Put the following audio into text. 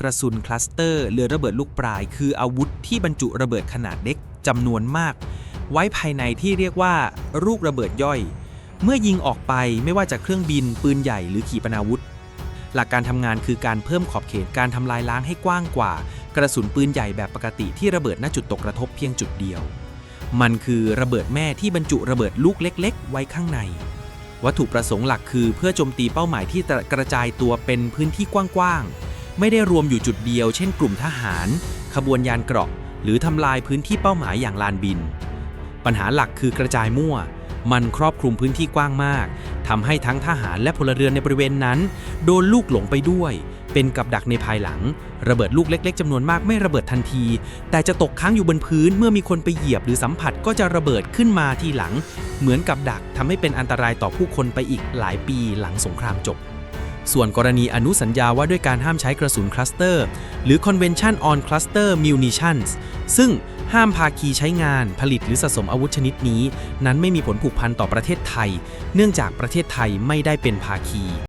กระสุนคลัสเตอร์หรือระเบิดลูกปลาย คืออาวุธที่บรรจุระเบิดขนาดเล็กจำนวนมาก ไว้ภายในที่เรียกว่า ลูกระเบิดย่อย เมื่อยิงออกไปไม่ว่าจากเครื่องบิน ปืนใหญ่หรือขีปนาวุธ หลักการทำงานคือการเพิ่มขอบเขตการทำลายล้างให้กว้างกว่า กระสุนปืนใหญ่แบบปกติที่ระเบิดณจุดตกกระทบเพียงจุดเดียว มันคือระเบิดแม่ที่บรรจุระเบิดลูกเล็ก ๆ ไว้ข้างในวัตถุประสงค์หลักคือเพื่อโจมตีเป้าหมายที่กระจายตัวเป็นพื้นที่กว้างๆ ไม่ได้รวมอยู่จุดเดียว เช่นกลุ่มทหาร ขบวนยานเกราะ หรือทำลายพื้นที่เป้าหมายอย่างลานบิน ปัญหาหลักคือกระจายมั่ว มันครอบคลุมพื้นที่กว้างมากทำให้ทั้งทหารและพลเรือนในบริเวณนั้น โดนลูกหลงไปด้วย เป็นกับดักในภายหลัง ระเบิดลูกเล็ก ๆจำนวนมากไม่ระเบิดทันที แต่จะตกค้างอยู่บนพื้นเมื่อมีคนไปเหยียบหรือสัมผัสก็จะระเบิดขึ้นมาทีหลัง เหมือนกับดักทำให้เป็นอันตรายต่อผู้คนไปอีกหลายปีหลังสงครามจบ ส่วนกรณีอนุสัญญาว่าด้วยการห้ามใช้กระสุนคลัสเตอร์ หรือ Convention on Cluster Munitions ซึ่งห้ามภาคีใช้งาน ผลิตหรือสะสมอาวุธชนิดนี้ นั้นไม่มีผลผูกพันต่อประเทศไทย เนื่องจากประเทศไทยไม่ได้เป็นภาคี